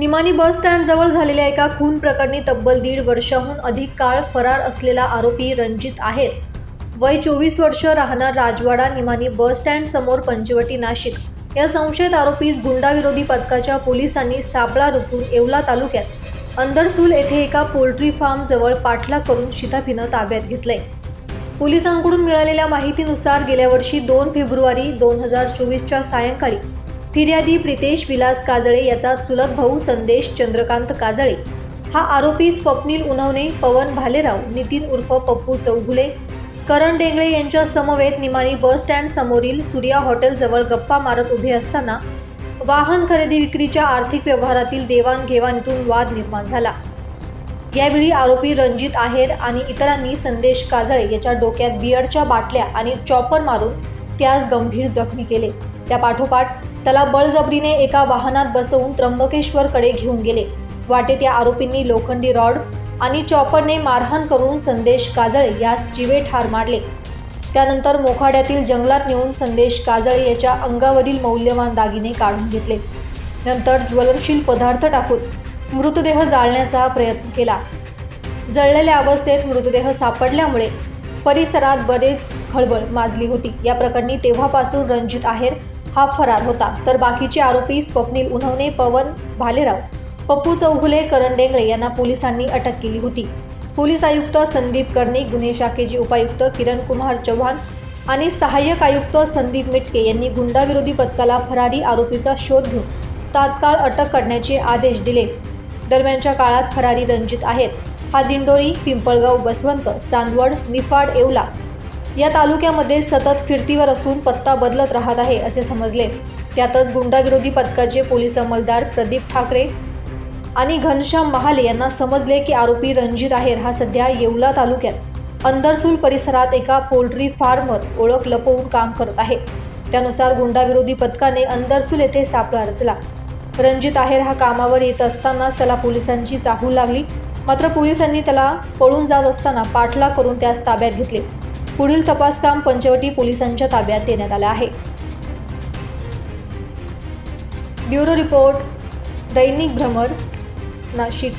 निमानी बस स्टँडजवळ झालेल्या एका खून प्रकरणी तब्बल दीड वर्षाहून अधिक काळ फरार असलेला आरोपी रणजित आहेर. वय चोवीस वर्ष राहणार राजवाडा निमानी बस स्टँड समोर पंचवटी नाशिक. या संशयित आरोपीस गुंडाविरोधी पथकाच्या पोलिसांनी सापळा रचून येवला तालुक्यात. अंदरसूल येथे एका पोल्ट्री फार्मजवळ पाठलाग करून शिताफीनं ताब्यात घेतलंय. पोलिसांकडून मिळालेल्या माहितीनुसार गेल्या वर्षी दोन फेब्रुवारी दोन हजार चोवीसच्या सायंकाळी फिर्यादी प्रितेश विलास काजळे याचा चुलत भाऊ संदेश चंद्रकांत काजळे. हा आरोपी स्वप्नील उन्हवणे पवन भालेराव नितीन उर्फ पप्पू चौगुले करण डेंगळे यांच्या समवेत निमाणी बस स्टँड समोरील सूर्या हॉटेलजवळ गप्पा मारत उभे असताना वाहन खरेदी विक्रीच्या आर्थिक व्यवहारातील देवाणघेवाणीतून वाद निर्माण झाला. यावेळी आरोपी रणजित आहेर आणि इतरांनी संदेश काजळे याच्या डोक्यात बियडच्या बाटल्या आणि चॉपर मारून त्यास गंभीर जखमी केले. त्या पाठोपाठ त्याला बळजबरीने एका वाहनात बसवून त्र्यंबकेश्वरकडे घेऊन गेले. वाटेत या आरोपींनी लोखंडी रॉड आणि चॉपरने मारहाण करून संदेश काजळे यास जीवे ठार मारले. त्यानंतर मोखाड्यातील जंगलात नेऊन संदेश काजळे याच्या अंगावरील मौल्यवान दागिने काढून घेतले. नंतर ज्वलनशील पदार्थ टाकून मृतदेह जाळण्याचा प्रयत्न केला. जळलेल्या अवस्थेत मृतदेह सापडल्यामुळे परिसरात बरेच खळबळ माजली होती. या प्रकरणी तेव्हापासून रणजित आहेर हा फरार होता. तर बाकीचे आरोपी स्वप्नील उन्हवणे पवन भालेराव पप्पू चौघुले करण डेंगळे यांना पोलिसांनी अटक केली होती. पोलीस आयुक्त संदीप कर्णिक गुन्हे शाखेचे उपायुक्त किरण कुमार चव्हाण आणि सहाय्यक आयुक्त संदीप मिटके यांनी गुंडाविरोधी पथकाला फरारी आरोपीचा शोध घेऊन तात्काळ अटक करण्याचे आदेश दिले. दरम्यानच्या काळात फरारी रंजित आहेत. हा दिंडोरी पिंपळगाव बसवंत चांदवड निफाड येवला या तालुक्यामध्ये सतत फिरतीवर असून पत्ता बदलत राहत आहे असे समजले. त्यातच गुंडाविरोधी पथकाचे पोलीस अंमलदार प्रदीप ठाकरे आणि घनश्याम महाले यांना समजले की आरोपी रणजित आहेर हा सध्या येवला तालुक्यात. अंदरसूल परिसरात एका पोल्ट्री फार्मवर ओळख लपवून काम करत आहे. त्यानुसार गुंडाविरोधी पथकाने अंदरसूल येथे सापळा रचला. रणजित आहेर हा कामावर येत असतानाच त्याला पोलिसांची चाहूल लागली. मात्र पोलिसांनी त्याला पळून जात असताना पाठलाग करून त्यास ताब्यात घेतले. पुढील तपास काम पंचवटी पोलिसांच्या ताब्यात देण्यात आलं आहे. ब्युरो रिपोर्ट दैनिक भ्रमर नाशिक.